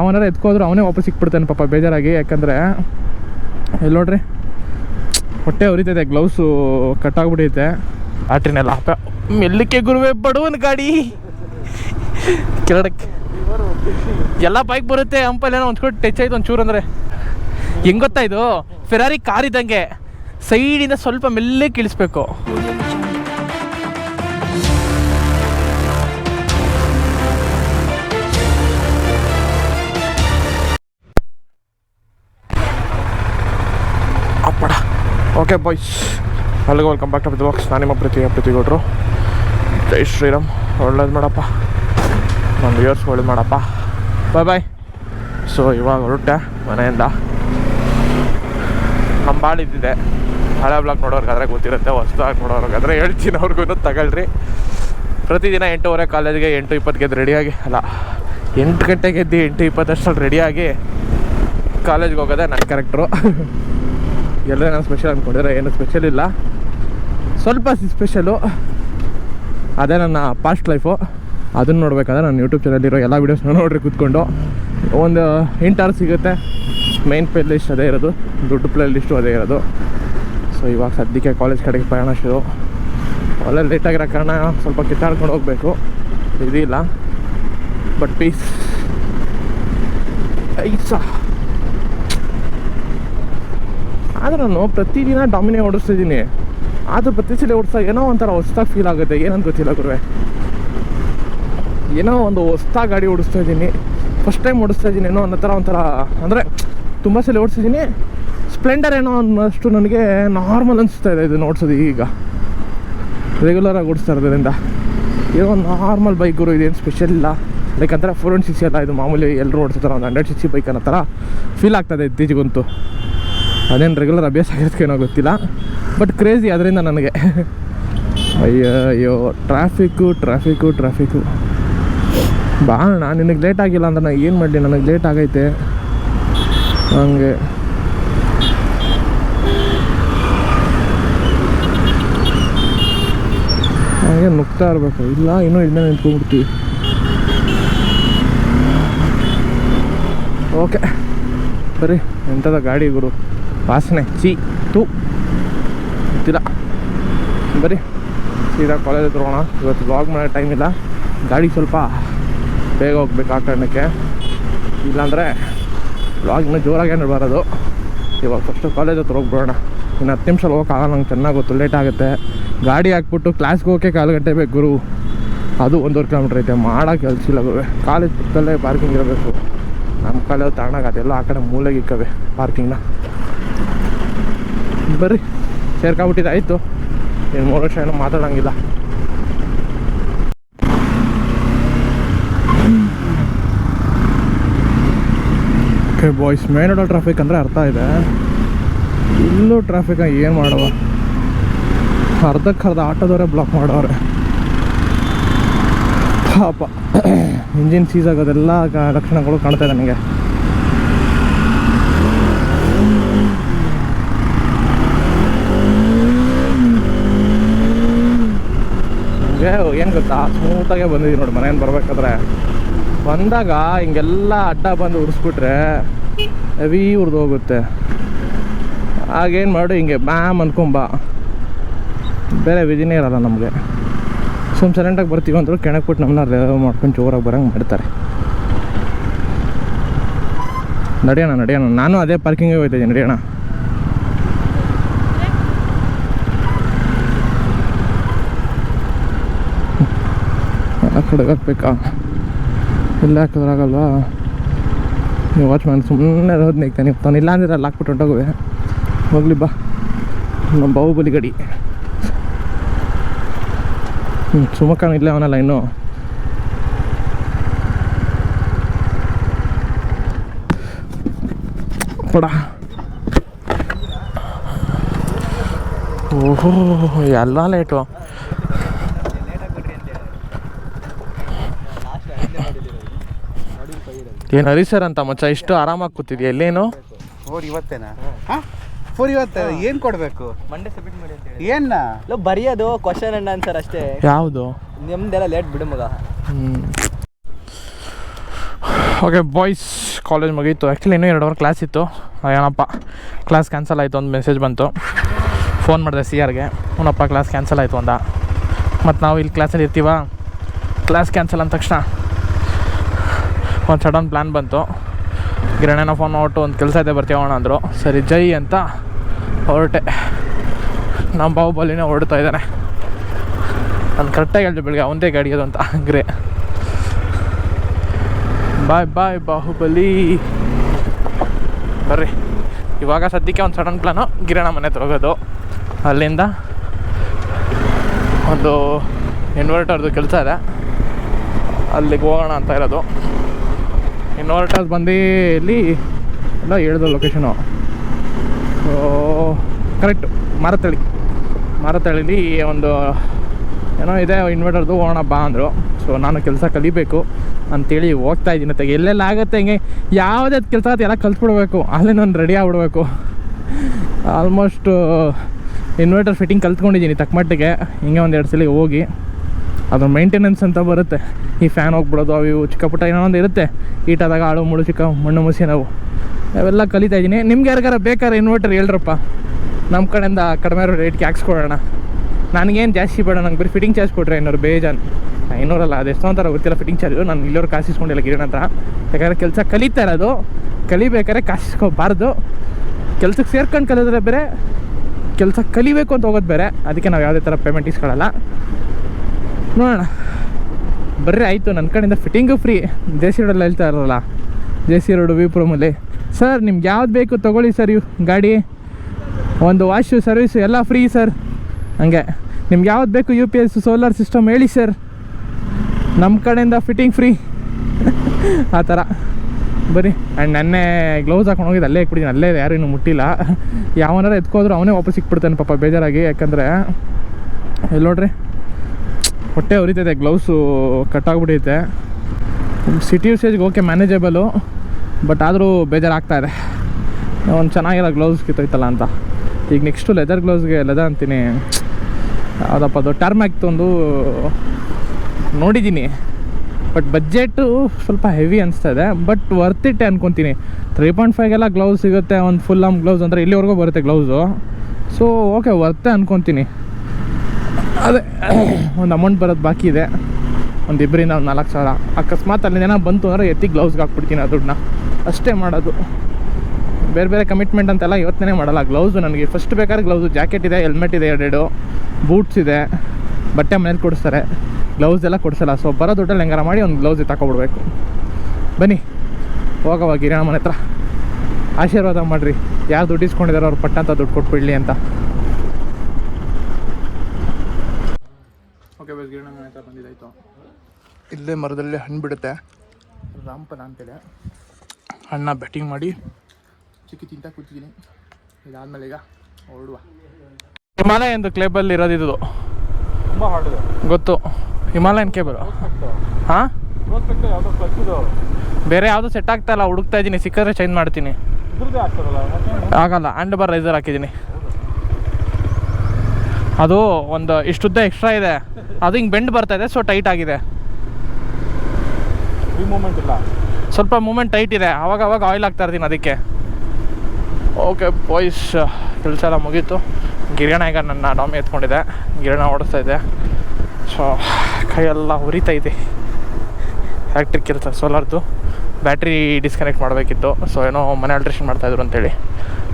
ಅವನಾರ ಎತ್ಕೋದ್ರು ಅವನೇ ವಾಪಸ್ ಸಿಕ್ಬಿಡ್ತಾನೆ ಪಾಪ, ಬೇಜಾರಾಗಿ. ಯಾಕಂದರೆ, ಇಲ್ಲಿ ನೋಡ್ರಿ, ಹೊಟ್ಟೆ ಉರಿತೈತೆ ಗ್ಲೌಸು ಕಟ್ಟಾಗ್ಬಿಟ್ಟೈತೆ ಆಟ್ರಿನೆಲ್ಲ ಹಾಪ ಮೆಲ್ಲಕ್ಕೆ ಗುರುವೆ, ಬಡವನ್ ಗಾಡಿ. ಕೆಳಡಕ್ಕೆ ಎಲ್ಲ ಬೈಕ್ ಬರುತ್ತೆ ಅಂಪಲ್ ಏನೋ ಒಂದ್ಕೊಂಡು ಟಚ್ ಆಯ್ತು ಒಂಚೂರು ಅಂದರೆ. ಹೆಂಗ್ ಗೊತ್ತಾಯ್ತು ಫೆರಾರಿ ಕಾರ್ ಇದ್ದಂಗೆ ಸೈಡಿಂದ ಸ್ವಲ್ಪ ಮೆಲ್ಲಕ್ಕೆ ಇಳಿಸ್ಬೇಕು. ಓಕೆ ಬಾಯ್ಸ್ ಅಲ್ಲಿಗೆ welcome back to the box ನಾನು ನಿಮ್ಮ ಪ್ರೀತಿ ಪ್ರೀತಿ ಗೌಡ್ರು. ಜೈ ಶ್ರೀರಾಮ್. ಒಳ್ಳೇದು ಮಾಡಪ್ಪ. ನನ್ನ ವ್ಯೂರ್ಸ್ ಒಳ್ಳೆ ಮಾಡಪ್ಪ. ಬಾಯ್ ಬಾಯ್ ಸೊ ಇವಾಗ ಹೊರಟೆ ಮನೆಯಿಂದ. ನಮ್ಮ ಬಾಳು ಇದ್ದಿದೆ ಹಳೆ ಬ್ಲಾಗ್ ನೋಡೋರ್ಗಾದ್ರೆ ಗೊತ್ತಿರುತ್ತೆ ಹೊಸದಾಗಿ ನೋಡೋರ್ಗಾದ್ರೆ ಹೇಳ್ತೀನಿ ಅವ್ರಿಗೂ ತಗೊಳ್ರಿ. ಪ್ರತಿದಿನ ಎಂಟೂವರೆ ಕಾಲೇಜಿಗೆ ಎಂಟು ಇಪ್ಪತ್ತಿಗೆ ರೆಡಿಯಾಗಿ ಅಲ್ಲ, ಎಂಟು ಗಂಟೆಗೆ ಎದ್ದು ಎಂಟು ಇಪ್ಪತ್ತಷ್ಟರಲ್ಲಿ ರೆಡಿಯಾಗಿ ಕಾಲೇಜ್ಗೆ ಹೋಗೋದೆ ನನ್ನ ಕ್ಯಾರೆಕ್ಟ್ರು ಎಲ್ಲ ನಾನು ಸ್ಪೆಷಲ್ ಅಂದ್ಕೊಂಡಿದ್ರೆ ಏನು ಸ್ಪೆಷಲ್ ಇಲ್ಲ. ಸ್ವಲ್ಪ ಸ್ಪೆಷಲು ಅದೇ ನನ್ನ ಪಾಸ್ಟ್ ಲೈಫು ಅದನ್ನು ನೋಡಬೇಕಾದ್ರೆ ನನ್ನ ಯೂಟ್ಯೂಬ್ ಚಾನಲ್ಲಿರೋ ಎಲ್ಲ ವೀಡಿಯೋಸ್ನ ನೋಡ್ರಿ ಕೂತ್ಕೊಂಡು. ಒಂದು ಎಂಟು ಅವರ್ ಸಿಗುತ್ತೆ. ಮೇನ್ ಪ್ಲೇ ಲಿಸ್ಟ್ ಅದೇ ಇರೋದು. ದುಡ್ಡು ಪ್ಲೇ ಲಿಸ್ಟು ಅದೇ ಇರೋದು. ಸೊ ಇವಾಗ ಸದ್ಯಕ್ಕೆ ಕಾಲೇಜ್ ಕಡೆಗೆ ಪ್ರಯಾಣ ಶುರು. ಒಳ್ಳೆ ಲೇಟಾಗಿರೋ ಕಾರಣ ಸ್ವಲ್ಪ ಕಿತ್ತಾಡ್ಕೊಂಡು ಹೋಗಬೇಕು. ಇದಿಲ್ಲ ಬಟ್ ಪೀಸ್ ಐಸಾ ಆದ್ರೆ ನಾನು ಪ್ರತಿದಿನ ಡಾಮಿನೇ ಓಡಿಸ್ತಿದ್ದೀನಿ. ಆದರೂ ಪ್ರತಿ ಸಲ ಓಡಿಸ್ದಾಗ ಏನೋ ಒಂಥರ ಹೊಸ್ದಾಗಿ ಫೀಲ್ ಆಗುತ್ತೆ. ಏನಂತ ಗೊತ್ತಿಲ್ಲ ಗುರುವೆ. ಏನೋ ಒಂದು ಹೊಸ್ದಾಗಿ ಗಾಡಿ ಓಡಿಸ್ತಾ ಇದ್ದೀನಿ. ಫಸ್ಟ್ ಟೈಮ್ ಓಡಿಸ್ತಾ ಇದ್ದೀನಿ ಏನೋ ಒಂಥರ ಥರ ಒಂಥರ ಅಂದರೆ ತುಂಬ ಸಲ ಓಡಿಸಿದ್ದೀನಿ ಸ್ಪ್ಲೆಂಡರ್ ಏನೋ ಅನ್ನೋಷ್ಟು ನನಗೆ ನಾರ್ಮಲ್ ಅನಿಸ್ತಾ ಇದೆ ಇದನ್ನು ಓಡಿಸೋದು ಈಗ. ರೆಗ್ಯುಲರಾಗಿ ಓಡಿಸ್ತಾ ಇರೋದ್ರಿಂದ. ಏನೋ ಒಂದು ನಾರ್ಮಲ್ ಬೈಕ್ ಗುರು ಇದೇನು ಸ್ಪೆಷಲ್ ಇಲ್ಲ. ಲೈಕ್ ಅಂದರೆ ಫೋರ್ ಒನ್ ಸಿ ಸಿ ಅಲ್ಲ ಇದು ಮಾಮೂಲಿ ಎಲ್ಲರೂ ಓಡಿಸ್ತಾರೆ ಒಂದು ಹಂಡ್ರೆಡ್ ಸಿ ಬೈಕ್ ಅನ್ನೋ ಥರ ಫೀಲ್ ಆಗ್ತದೆ ಇತ್ತೀಚೆಗಂತೂ. ಅದೇನು ರೆಗ್ಯುಲರ್ ಅಭ್ಯಾಸ ಆಗಿರೋದಕ್ಕೇನೋ ಗೊತ್ತಿಲ್ಲ. ಬಟ್ ಕ್ರೇಜಿ ಅದರಿಂದ ನನಗೆ. ಅಯ್ಯೋ ಅಯ್ಯೋ ಟ್ರಾಫಿಕ್ಕು ಟ್ರಾಫಿಕ್ಕು ಟ್ರಾಫಿಕ್ಕು ಬಾ ನಾನು ನಿನಗೆ ಲೇಟ್ ಆಗಿಲ್ಲ ಅಂದ್ರೆ ನಾನು ಏನು ಮಾಡಲಿ? ನನಗೆ ಲೇಟ್ ಆಗೈತೆ. ಹಂಗೆ. ಹಾಗೆ ನುಗ್ತಾ ಇರಬೇಕು. ಇಲ್ಲ, ಇನ್ನೂ ಇಲ್ಲೇ ನಿಂತ್ಕೊಂಡ್ಬಿಡ್ತೀವಿ. ಓಕೆ ಬರೀ ಎಂಥದ ಗಾಡಿ ಗುರು. ವಾಸನೆ. ಚಿ ತು. ಗೊತ್ತಿಲ್ಲ. ಬರೀ ಸೀದಾ ಕಾಲೇಜ್ ಹತ್ರ ಹೋಗೋಣ. ಇವತ್ತು ಬ್ಲಾಗ್ ಮಾಡೋ ಟೈಮ್ ಇಲ್ಲ. ಗಾಡಿ ಸ್ವಲ್ಪ ಬೇಗ ಹೋಗ್ಬೇಕು ಆ ಕಾರಣಕ್ಕೆ. ಇಲ್ಲಾಂದರೆ ವ್ಲಾಗ್ ಇನ್ನೂ ಜೋರಾಗಿ ಬರೋದು ಇವಾಗ ಫಸ್ಟು ಕಾಲೇಜ್ ಹತ್ರ ಹೋಗ್ಬಿಡೋಣ. ಇನ್ನು ಹತ್ತು ನಿಮಿಷ ಹೋಗೋಕ್ಕಾಗಲ್ಲ ನಂಗೆ ಚೆನ್ನಾಗಿ ಗೊತ್ತು ಲೇಟ್ ಆಗುತ್ತೆ. ಗಾಡಿ ಹಾಕ್ಬಿಟ್ಟು ಕ್ಲಾಸ್ಗೆ ಹೋಗೋಕ್ಕೆ ಕಾಲು ಗಂಟೆ ಬೇಕು ಗುರು. ಅದು ಒಂದೂವರೆ ಕಿಲೋಮೀಟ್ರ್ ಐತೆ ಮಾಡೋಕೆ ಕೆಲಸ ಇಲ್ಲ ಗುರುವೆ. ಕಾಲೇಜ್ ಪಕ್ಕದಲ್ಲೇ ಪಾರ್ಕಿಂಗ್ ಇರಬೇಕು. ನಮ್ಮ ಕಾಲೇಜ್ ತಗೊಂಡಾಗ ಅದೆಲ್ಲ ಆ ಕಡೆ ಮೂಲೆಗೆ ಇಕ್ಕವೆ ಪಾರ್ಕಿಂಗ್ನ ಬರ್ರಿ. ಸೇರ್ಕೊಂಬಿಟ್ಟಿದ್ದು ಆಯಿತು. ಏನು ಮೂರು ವರ್ಷ ಏನೋ ಮಾತಾಡೋಂಗಿಲ್ಲ. ಓಕೆ ಬಾಯ್ಸ್ ಮೇನ್ ಅಡೋ ಟ್ರಾಫಿಕ್ ಅಂದರೆ ಅರ್ಥ ಇದೆ. ಇಲ್ಲೂ ಟ್ರಾಫಿಕ್ ಏನು ಮಾಡುವ? ಅರ್ಧಕ್ಕೆ ಅರ್ಧ ಆಟೋದವರೇ ಬ್ಲಾಕ್ ಮಾಡೋರೆ ಪಾಪ. ಇಂಜಿನ್ ಸೀಸ್ ಆಗೋದೆಲ್ಲ ಲಕ್ಷಣಗಳು ಕಾಣ್ತಾ ಇದೆ ನನಗೆ ನನಗೆ ಏನು ಗೊತ್ತಾ? ಸ್ಮೂತಾಗೆ ಬಂದಿದ್ದೀನಿ ನೋಡಿ ಮನೇನು ಬರ್ಬೇಕಾದ್ರೆ. ಬಂದಾಗ ಹಿಂಗೆಲ್ಲ ಅಡ್ಡ ಬಂದು ಉರಿಸ್ಬಿಟ್ರೆ ಹೆವಿ ಉರಿದು ಹೋಗುತ್ತೆ. ಆಗೇನು ಮಾಡು, ಹಿಂಗೆ ಮ್ಯಾಮ್ ಅನ್ಕೊಂಬ ಬೇರೆ ವಿಧಿನೇ ಇರಲ್ಲ ನಮಗೆ. ಸುಮ್ ಸೈಲೆಂಟಾಗಿ ಬರ್ತೀವಿ ಅಂದರು ಕೆಣಕ್ ಬಿಟ್ಟು ನಮ್ಮನ್ನ ರೇವ್ ಮಾಡ್ಕೊಂಡು ಜೋರಾಗಿ ಬರೋಂಗೆ ಮಾಡ್ತಾರೆ. ನಡೆಯೋಣ ನಡೆಯೋಣ ನಾನು ಅದೇ ಪಾರ್ಕಿಂಗೇ ಹೋಗ್ತಾಯಿದ್ದೀನಿ ನಡೆಯೋಣ ಆ ಕಡೆ ಹಾಕ್ಬೇಕಾ ಇಲ್ಲ ಹಾಕಿದ್ರಾಗಲ್ವಾ ನೀವು ವಾಚ್ಮ್ಯಾನ್ ಸುಮ್ಮನೆ ಹೋದ್ ನೆಗ್ತಾನೆ ತಾನು ಇಲ್ಲ ಅಂದ್ರೆ ಅಲ್ಲಿ ಹಾಕ್ಬಿಟ್ಟು ಹೊಂಟೋಗುವೆ ಹೋಗ್ಲಿ ಬಾ. ನಮ್ಮ ಬಾಹುಬಲಿ ಗಡಿ. ಹ್ಞೂ ಸುಮಕ್ಕನ ಇಲ್ಲೇ ಅವನಲ್ಲ ಇನ್ನು. ಪಡ ಓಹೋ, ಎಲ್ಲ ಲೇಟು ಏನು ಹರಿ ಸರ್ ಅಂತ ಮಚ್ಚ ಇಷ್ಟು ಆರಾಮಾಗಿ ಕೂತಿದ್ಯಾ? ಎಲ್ಲೇನು ಫೋರ್ ಇವತ್ತೇನಾ? ಫೋರ್ ಇವತ್ತ? ಏನು ಕೊಡಬೇಕು? ಮಂಡೇ ಸಬ್ಮಿಟ್ ಮಾಡಿ ಅಂತ ಹೇಳಿ. ಇಲ್ಲ ಬರೆಯೋದು ಕ್ವಶನ್ ಅಂಡ್ ಆನ್ಸರ್ ಅಷ್ಟೇ. ಯಾವುದು? ನಿಮ್ದೆಲ್ಲ ಲೇಟ್ ಬಿಡು ಮಗ. ಹ್ಞೂ ಓಕೆ ಬಾಯ್ಸ್ ಕಾಲೇಜ್ ಮುಗೀತು. ಆ್ಯಕ್ಚುಲಿ ಇನ್ನೂ ಎರಡು ಅವರ್ ಕ್ಲಾಸ್ ಇತ್ತು. ಏನಪ್ಪ ಕ್ಲಾಸ್ ಕ್ಯಾನ್ಸಲ್ ಆಯಿತು ಒಂದು ಮೆಸೇಜ್ ಬಂತು. ಫೋನ್ ಮಾಡಿದೆ ಸಿ ಆರ್ಗೆ ಅವನಪ್ಪ ಕ್ಲಾಸ್ ಕ್ಯಾನ್ಸಲ್ ಆಯಿತು ಅಂದ. ಮತ್ತು ನಾವು ಇಲ್ಲಿ ಕ್ಲಾಸಲ್ಲಿ ಇರ್ತೀವ? ಕ್ಲಾಸ್ ಕ್ಯಾನ್ಸಲ್ ಅಂದ ತಕ್ಷಣ ಒಂದು ಸಡನ್ ಪ್ಲ್ಯಾನ್ ಬಂತು. ಗಿರಣನ ಫೋನ್ ಹೊಟ್ಟು ಒಂದು ಕೆಲಸ ಇದೆ ಬರ್ತೀವಣ ಅಂದರು. ಸರಿ, ಜೈ ಅಂತ ಹೊರಟೆ. ನಮ್ಮ ಬಾಹುಬಲಿನೇ ಹೊರಡ್ತಾ ಇದ್ದಾನೆ. ನಾನು ಕರೆಕ್ಟಾಗಿ ಹೇಳಿದೆ ಬೆಳಿಗ್ಗೆ, ಅವಂದೇ ಗಾಡಿ ಅದು ಅಂತ. ಹಂಗ್ರೆ ಬಾಯ್ ಬಾಯ್ ಬಾಹುಬಲಿ. ಬರ್ರಿ. ಇವಾಗ ಸದ್ಯಕ್ಕೆ ಒಂದು ಸಡನ್ ಪ್ಲಾನು ಗಿರಣ ಮನೆ ಹೋಗೋದು. ಅಲ್ಲಿಂದ ಒಂದು ಇನ್ವರ್ಟರ್ದು ಕೆಲಸ ಇದೆ. ಅಲ್ಲಿಗೆ ಹೋಗೋಣ ಅಂತ ಇರೋದು. ಇನ್ವರ್ಟರ್ ಬಂದು ಇಲ್ಲಿ ಎಲ್ಲ ಹೇಳ್ದು ಲೊಕೇಶನು ಸೊ ಕರೆಕ್ಟು ಮರತಳಿ ಮರತಳಿಲಿ ಒಂದು ಏನೋ ಇದೆ ಇನ್ವರ್ಟರ್ದು ಹೋಗೋಣ ಬಾ ಅಂದರು. ಸೊ ನಾನು ಕೆಲಸ ಕಲಿಬೇಕು ಅಂತೇಳಿ ಹೋಗ್ತಾ ಇದ್ದೀನಿ ತೆಗೆ ಎಲ್ಲೆಲ್ಲ ಆಗುತ್ತೆ ಹಿಂಗೆ? ಯಾವುದೇ ಕೆಲಸ ಆಗುತ್ತೆ ಎಲ್ಲ ಕಲ್ತ್ಬಿಡ್ಬೇಕು. ಅಲ್ಲೇ ನಾನು ರೆಡಿ ಆಗ್ಬಿಡ್ಬೇಕು. ಆಲ್ಮೋಸ್ಟ್ ಇನ್ವರ್ಟರ್ ಫಿಟ್ಟಿಂಗ್ ಕಲ್ತ್ಕೊಂಡಿದ್ದೀನಿ ತಕ್ಕಮಟ್ಟಿಗೆ ಹಿಂಗೆ ಒಂದು ಎರಡು ಸಲ ಹೋಗಿ. ಅದ್ರ ಮೇಂಟೆನೆನ್ಸ್ ಅಂತ ಬರುತ್ತೆ. ಈ ಫ್ಯಾನ್ ಹೋಗ್ಬಿಡೋದು, ಅವು ಇವು ಚಿಕ್ಕ ಪುಟ್ಟ ಏನೋ ಒಂದು ಇರುತ್ತೆ. ಈಟಾದಾಗ ಆಳು ಮುಳು ಚಿಕ್ಕ, ಮಣ್ಣು ಮುಸಿ ನಾವು. ಅವೆಲ್ಲ ಕಲಿತಾ ಇದ್ದೀನಿ. ನಿಮ್ಗೆ ಯಾರಿಗಾರ ಬೇಕಾದ್ರೆ ಇನ್ವರ್ಟರ್ ಹೇಳ್ರಪ್ಪ. ನಮ್ಮ ಕಡೆಯಿಂದ ಕಡಿಮೆ ರೇಟ್ಗೆ ಹಾಕ್ಸ್ಕೊಡೋಣ. ನನಗೇನು ಜಾಸ್ತಿ ಬೇಡ, ನಂಗೆ ಬರೀ ಫಿಟ್ಟಿಂಗ್ ಚಾರ್ಜ್ ಕೊಟ್ಟರೆ ಐನೂರು ಬೇಜಾನ್. ಐನೂರಲ್ಲ ಅದು ಎಷ್ಟೋ ಒಂಥರ ಗೊತ್ತಿಲ್ಲ ಫಿಟ್ಟಿಂಗ್ ಚಾರ್ಜು ನಾನು ಇಲ್ಲೋರು ಕಾಸು ಇಸ್ಕೊಂಡಿಲ್ಲ ಗಿರಣ ಹತ್ರ. ಯಾಕಂದರೆ ಕೆಲಸ ಕಲಿತಾ ಇರೋದು. ಕಲಿಬೇಕಾದ್ರೆ ಕಾಸು ಕೆಲಸಕ್ಕೆ ಕೆಲ್ಸಕ್ಕೆ ಸೇರ್ಕೊಂಡು ಕಲಿದ್ರೆ ಬೇರೆ, ಕೆಲಸ ಕಲಿಬೇಕು ಅಂತ ಹೋಗೋದು ಬೇರೆ. ಅದಕ್ಕೆ ನಾವು ಯಾವುದೇ ಥರ ಪೇಮೆಂಟ್ ಇಸ್ಕೊಳ್ಳಲ್ಲ ನೋಡೋಣ. ಬರ್ರಿ, ಆಯಿತು ನನ್ನ ಕಡೆಯಿಂದ ಫಿಟ್ಟಿಂಗು ಫ್ರೀ ಜೆ ಸಿ ರೋಡಲ್ಲಿ ಹೇಳ್ತಾ ಇರಲ್ಲ ಜೆ ಸಿ ರೋಡು ವಿಪುರಮಲ್ಲಿ ಸರ್ ನಿಮ್ಗೆ ಯಾವ್ದು ಬೇಕು ತೊಗೊಳ್ಳಿ ಸರ್ ಇವು ಗಾಡಿ. ಒಂದು ವಾಶು ಸರ್ವಿಸು ಎಲ್ಲ ಫ್ರೀ ಸರ್ ಹಂಗೆ. ನಿಮ್ಗೆ ಯಾವ್ದು ಬೇಕು U P S solar system ಹೇಳಿ ಸರ್ ನಮ್ಮ ಕಡೆಯಿಂದ ಫಿಟ್ಟಿಂಗ್ ಫ್ರೀ ಆ ಥರ. ಬರೀ ಆ್ಯಂಡ್ ನೆನ್ನೆ ಗ್ಲೌಸ್ ಹಾಕೊಂಡು ಹೋಗಿದ್ದು ಅಲ್ಲೇ ಇಟ್ಬಿಟ್ಟಿದ್ದೀನಿ ಅಲ್ಲೇ ಯಾರು ಇನ್ನೂ ಮುಟ್ಟಿಲ್ಲ. ಯಾವನಾರ ಎತ್ಕೋದ್ರು ಅವನೇ ವಾಪಸ್ ಇಕ್ಬಿಡ್ತಾನೆ ಪಾಪ, ಬೇಜಾರಾಗಿ, ಯಾಕಂದರೆ. ಇಲ್ಲಿ ನೋಡ್ರಿ. ಹೊಟ್ಟೆ ಉರಿತೈತೆ ಗ್ಲೌಸು ಕಟ್ಟಾಗ್ಬಿಟ್ಟೈತೆ ಸಿಟಿ ಯೂಸೇಜ್ಗೆ ಓಕೆ ಮ್ಯಾನೇಜಬಲು ಬಟ್ ಆದರೂ ಬೇಜಾರಾಗ್ತಾ ಇದೆ ಒಂದು ಚೆನ್ನಾಗಿರೋ ಗ್ಲೌಸ್ ಕಿತ್ತೋಯ್ತಲ್ಲ ಅಂತ. ಈಗ ನೆಕ್ಸ್ಟು ಲೆದರ್ ಗ್ಲೌಸ್ಗೆ ಲೆದರ್ ಅಂತೀನಿ. ಯಾವುದಪ್ಪ ಅದು ಟರ್ಮ್ ತಂದು ನೋಡಿದ್ದೀನಿ. ಬಟ್ ಬಜೆಟು ಸ್ವಲ್ಪ ಹೆವಿ ಅನಿಸ್ತಾ ಇದೆ ಬಟ್ ವರ್ತ್ ಇಟ್ಟೆ ಅನ್ಕೊತೀನಿ ತ್ರೀ ಪಾಯಿಂಟ್ ಫೈವ್ಗೆಲ್ಲ ಗ್ಲೌಸ್ ಸಿಗುತ್ತೆ, ಒಂದು ಫುಲ್ ಆಮ್ ಗ್ಲೌಸ್ ಅಂದರೆ ಇಲ್ಲಿವರೆಗೂ ಬರುತ್ತೆ ಗ್ಲೌಸು ಸೊ ಓಕೆ ವರ್ತೆ ಅನ್ಕೊತೀನಿ. ಅದೇ, ಒಂದು ಅಮೌಂಟ್ ಬರೋದು ಬಾಕಿ ಇದೆ. ಒಂದು ಇಬ್ಬರಿಂದ ಒಂದು ನಾಲ್ಕು ಸಾವಿರ. ಅಕಸ್ಮಾತ್ ಅಲ್ಲಿ ಏನೋ ಬಂತು ಅಂದರೆ ಎತ್ತಿ ಗ್ಲೌಸ್ಗೆ ಹಾಕ್ಬಿಡ್ತೀನಿ ಆ ದುಡ್ಡನ್ನ. ಅಷ್ಟೇ ಮಾಡೋದು. ಬೇರೆ ಬೇರೆ ಕಮಿಟ್ಮೆಂಟ್ ಅಂತೆಲ್ಲ ಇವತ್ತೇ ಮಾಡಲ್ಲ. ಗ್ಲೌಸು ನನಗೆ ಫಸ್ಟ್ ಬೇಕಾದ್ರೆ ಗ್ಲೌಸು ಜಾಕೆಟ್ ಇದೆ ಹೆಲ್ಮೆಟ್ ಇದೆ ಎರಡೆರಡು ಬೂಟ್ಸ್ ಇದೆ, ಬಟ್ಟೆ ಮನೇಲಿ ಕೊಡಿಸ್ತಾರೆ. ಗ್ಲೌಸ್ ಎಲ್ಲ ಕೊಡಿಸಲ್ಲ. ಸೊ ಬರೋ ದುಡ್ಡಲ್ಲಿ ಹೆಂಗಾರ ಮಾಡಿ ಒಂದು ಗ್ಲೌಸ್ ತಗೊಬಿಡ್ಬೇಕು ಬನ್ನಿ ಹೋಗವ ಗಿರಣ ಮನೆ ಹತ್ರ. ಆಶೀರ್ವಾದ ಮಾಡಿರಿ. ಯಾರು ದುಡ್ಡು ಇಸ್ಕೊಂಡಿದಾರೋ ಅವ್ರು ಪಟ್ಟಂತ ದುಡ್ಡು ಕೊಟ್ಬಿಡ್ಲಿ ಅಂತ ಓಕೆ ಬಸ್ ಗಿರಣ ಮನೆ ಹತ್ರ ಬಂದಿದ್ದಾಯ್ತು ಇಲ್ಲೇ ಮರದಲ್ಲಿ ಹಣ್ಣು ಬಿಡುತ್ತೆ. ರಾಮಫಲ ಅಂತೇಳಿ ಹಣ್ಣ ಬೆಟ್ಟಿಂಗ್ ಮಾಡಿ. ಚಿಕ್ಕ ತಿಂತ ಕೂತಿದ್ದೀನಿ. ಇದಾದ್ಮೇಲೆ ಈಗ ಹೊರಡುವ. ಹಿಮಾಲಯನ್ ಕ್ಲೇಬಲ್ ಕ್ಲೇಬಲ್ಲಿ ಇರೋದಿದು ತುಂಬ ಹಾರ್ಡ್ ಗೊತ್ತು. ಹಿಮಾಲಯನ್ ಕೇಬಲ್ ಹಾಂ? ಬೇರೆ ಯಾವುದು ಸೆಟ್ ಆಗ್ತಾ ಇಲ್ಲ ಹುಡುಕ್ತಾ ಇದ್ದೀನಿ. ಸಿಕ್ಕಿದ್ರೆ ಚೇಂಜ್ ಮಾಡ್ತೀನಿ. ಆಗಲ್ಲ ಹ್ಯಾಂಡ್ ಬಾರ್ ರೈಸರ್ ಹಾಕಿದ್ದೀನಿ. ಅದು ಒಂದು ಇಷ್ಟುದ್ದ ಎಕ್ಸ್ಟ್ರಾ ಇದೆ. ಅದು ಹಿಂಗೆ ಬೆಂಡ್ ಬರ್ತಾ ಇದೆ ಸೊ ಟೈಟ್ ಆಗಿದೆ. ಈ ಮೂಮೆಂಟ್ ಇಲ್ಲ. ಸ್ವಲ್ಪ ಮೂಮೆಂಟ್ ಟೈಟ್ ಇದೆ. ಅವಾಗ ಅವಾಗ ಆಯಿಲ್ ಹಾಕ್ತಾ ಇರ್ತೀನಿ ಅದಕ್ಕೆ. ಓಕೆ ಬಾಯ್ಸ್ ಕೆಲಸ ಎಲ್ಲ ಮುಗೀತು. ಗಿರಣ ಈಗ ನನ್ನ ಡಾಮಿ ಎತ್ಕೊಂಡಿದೆ. ಗಿರಣ ಓಡಿಸ್ತಾ ಇದೆ. ಸೊ ಕೈಯೆಲ್ಲ ಉರಿತಾ ಇದೆ. ಫ್ಯಾಕ್ಟ್ರಿ ಕೆಲಸ ಸೋಲಾರ್ದು. ಬ್ಯಾಟ್ರಿ ಡಿಸ್ಕನೆಕ್ಟ್ ಮಾಡಬೇಕಿತ್ತು. ಸೊ ಏನೋ ಮನೆ ಆಲ್ಟ್ರೇಷನ್ ಮಾಡ್ತಾಯಿದ್ರು ಅಂತೇಳಿ.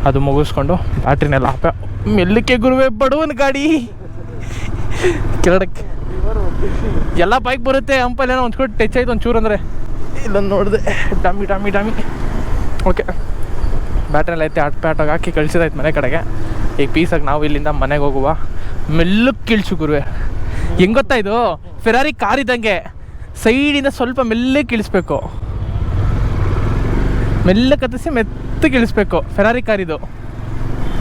ಅದು ಮುಗಿಸ್ಕೊಂಡು ಬ್ಯಾಟ್ರಿನೆಲ್ಲ ಹಾಪ ಮೆಲ್ಲಕ್ಕೆ ಗುರುವೆ ಬಡವನ ಗಾಡಿ. ಕೆಳಡಕ್ಕೆ ಎಲ್ಲ ಬೈಕ್ ಬರುತ್ತೆ ಹಂಪಲ್ಲಿ ಏನೋ ಒಂದು ಕೊಟ್ಟು ಟಚ್ ಆಯ್ತು ಒಂಚೂರು ಅಂದರೆ. ಇಲ್ಲೊಂದು ನೋಡಿದೆ. ಡಾಮಿ ಡಾಮಿ ಡಾಮಿ ಓಕೆ ಬ್ಯಾಟ್ರೆಲ್ಲ ಐತೆ ಆಟ ಪ್ಯಾಟಾಗಿ ಹಾಕಿ ಕಳಿಸಿದಾಯ್ತು ಮನೆ ಕಡೆಗೆ. ಈಗ ಪೀಸಾಗಿ ನಾವು ಇಲ್ಲಿಂದ ಮನೆಗೆ ಹೋಗುವ. ಮೆಲ್ಲಕ್ಕೆ ಕೀಳ್ಸು ಗುರುವೆ. ಹೆಂಗ್ ಗೊತ್ತಾ ಇದು? ಫೆರಾರಿ ಕಾರ್ ಇದ್ದಂಗೆ ಸೈಡಿಂದ ಸ್ವಲ್ಪ ಮೆಲ್ಲಗೆ ಇಳಿಸ್ಬೇಕು ಮೆಲ್ಲ ಕತ್ತಿಸಿ ಮೆತ್ತಗೆ ಇಳಿಸ್ಬೇಕು ಫೆರಾರಿ ಕಾರ್ ಇದು.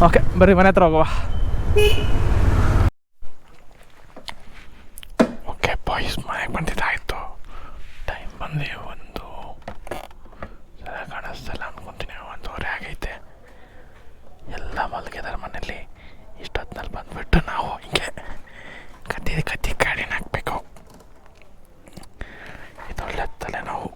ಓಕೆ ಬರ್ರಿ ಮನೆ ಹತ್ರ ಹೋಗುವ. ಬಾಯ್ಸ್ ಮನೆಗೆ ಬಂದಿದ್ದಾಯಿತು. ಟೈಮ್ ಬಂದು ಒಂದು ಸರಿ ಕಾಣಿಸ್ತಲ್ಲ ಅನ್ಕೊಂತೀನಿ. ಒಂದೂವರೆ ಆಗೈತೆ. ಎಲ್ಲ ಮಲಗಿದಾರೆ ಮನೇಲಿ ಇಷ್ಟೊತ್ತಿನಲ್ಲಿ ಬಂದ್ಬಿಟ್ಟು ನಾವು ಹಿಂಗೆ ಕತ್ತಿ ಕತ್ತಿ ಗಾಡಿನ ಹಾಕ್ಬೇಕು ಇದೊಳ್ಳೆ ತಲೆ ನಾವು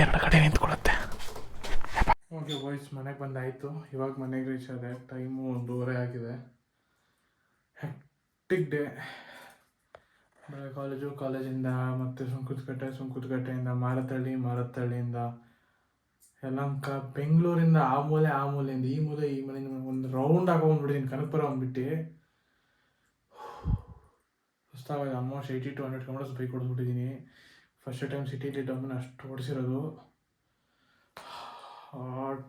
ಎರಡು ಕಡೆ ನಿಂತ್ಕೊಳ್ಳುತ್ತೆ ಓಕೆ ಬಾಯ್ಸ್ ಮನೆಗೆ ಬಂದಾಯಿತು ಇವಾಗ ಮನೆಗೆ ರೀಚ್ ಆದೆ ಟೈಮು ಒಂದೂವರೆ ಆಗಿದೆ. ಹೆಕ್ಟಿಕ್ ಡೇ ಬೆಳಗ್ಗೆ ಕಾಲೇಜು ಕಾಲೇಜಿಂದ ಮತ್ತು ಸುಂಕುತ್ಕಟ್ಟೆ, ಸುಂಕುತ್ಕಟ್ಟೆಯಿಂದ ಮಾರತಳ್ಳಿ ಮಾರತಳ್ಳಿಯಿಂದ ಯಲಹಂಕ ಬೆಂಗಳೂರಿಂದ ಆ ಮೂಲೆ, ಆ ಮೂಲೆಯಿಂದ, ಈ ಮೂಲೆ, ಈ ಮನೆಯಿಂದ ಒಂದು ರೌಂಡ್ ಹಾಕೊಂಡ್ಬಿಟ್ಟಿದ್ದೀನಿ ಕನಕಪುರ ಅಂದ್ಬಿಟ್ಟು ಹೊಸ್ತಾಗಿದೆ almost eighty two hundred kilometres bike ಹೊಡೆದ್ಬಿಟ್ಟಿದ್ದೀನಿ first time ಸಿಟಿಲಿ ಡಮ್ಮನ್ನು ಅಷ್ಟು ಓಡಿಸಿರೋದು.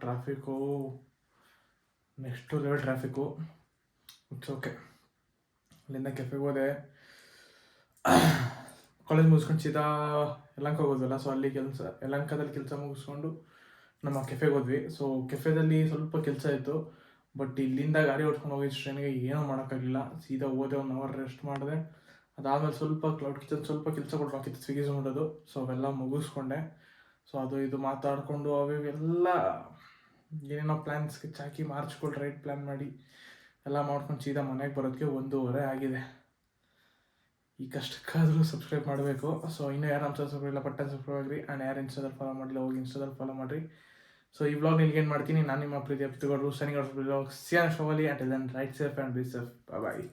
Traffic next level traffic it's okay ಅಲ್ಲಿಂದ ಕೆಫೆಗೆ ಹೋದೆ. ಕಾಲೇಜ್ ಮುಗಿಸ್ಕೊಂಡು ಸೀದಾ ಯಲಂಕ ಹೋಗೋದಲ್ಲ ಸೊ ಅಲ್ಲಿ ಕೆಲಸ ಯಲಂಕದಲ್ಲಿ ಕೆಲಸ ಮುಗಿಸ್ಕೊಂಡು ನಮ್ಮ ಕೆಫೆಗೆ ಹೋದ್ವಿ. ಸೊ ಕೆಫೆದಲ್ಲಿ ಸ್ವಲ್ಪ ಕೆಲಸ ಇತ್ತು ಬಟ್ ಇಲ್ಲಿಂದ ಗಾಡಿ ಓಡ್ಕೊಂಡು ಹೋಗಿದ್ದು ಟ್ರೈನಿಗೆ ಏನೂ ಮಾಡೋಕ್ಕಾಗಿಲ್ಲ ಸೀದಾ ಹೋದೆ ಒನ್ ಅವರ್ ರೆಸ್ಟ್ ಮಾಡಿದೆ. ಅದಾದಮೇಲೆ ಸ್ವಲ್ಪ ಕ್ಲೌಡ್ ಕಿಚನ್ ಸ್ವಲ್ಪ ಕೆಲಸ ಕೊಡ್ಬೇಕಿತ್ತು ಸ್ವಿಗ್ಗಿ ಮಾಡೋದು ಸೊ ಅವೆಲ್ಲ ಮುಗಿಸ್ಕೊಂಡೆ. ಸೊ ಅದು ಇದು ಮಾತಾಡಿಕೊಂಡು ಅವೆಲ್ಲ ಏನೇನೋ ಪ್ಲ್ಯಾನ್ ಸ್ಕೆಚ್ ಹಾಕಿ ಮಾರ್ಚ್ಗಳು ರೈಟ್ ಪ್ಲ್ಯಾನ್ ಮಾಡಿ ಎಲ್ಲ ಮಾಡ್ಕೊಂಡು ಸೀದಾ ಮನೆಗೆ ಬರೋದಕ್ಕೆ ಒಂದೂವರೆ ಆಗಿದೆ. ಈ ಕಷ್ಟಕ್ಕಾದರೂ ಸಬ್ಸ್ಕ್ರೈಬ್ ಮಾಡಬೇಕು. ಸೊ ಇನ್ನೂ ಯಾರು ನಮ್ಮ ಸಬ್ಸ್ಕ್ರೈಬ್ ಇಲ್ಲ, ಪಟ್ಟ ಸಬ್ಸ್ಕ್ರೈಬ್ ಆಗಿರಿ. ಆ್ಯಂಡ್ ಯಾರು ಇನ್ಸ್ಟಾದಲ್ಲಿ ಫಾಲೋ ಮಾಡಿಲ್ಲ ಹೋಗಿ ಇನ್ಸ್ಟಾದಲ್ಲಿ ಫಾಲೋ ಮಾಡಿರಿ. ಸೊ ಈ ಬ್ಲಾಗ್ ನಿಲ್ಗೆ ಏನು ಮಾಡ್ತೀನಿ? ನಾನು ನಿಮ್ಮ ಪ್ರೀತಿ ಅಪ್ತಿಗಳು ಸನಿಗಳು ಬ್ಲಾಗ್ ಸಿಯಾನ್ ಶೋವಲಿ and then ride safe and be safe bye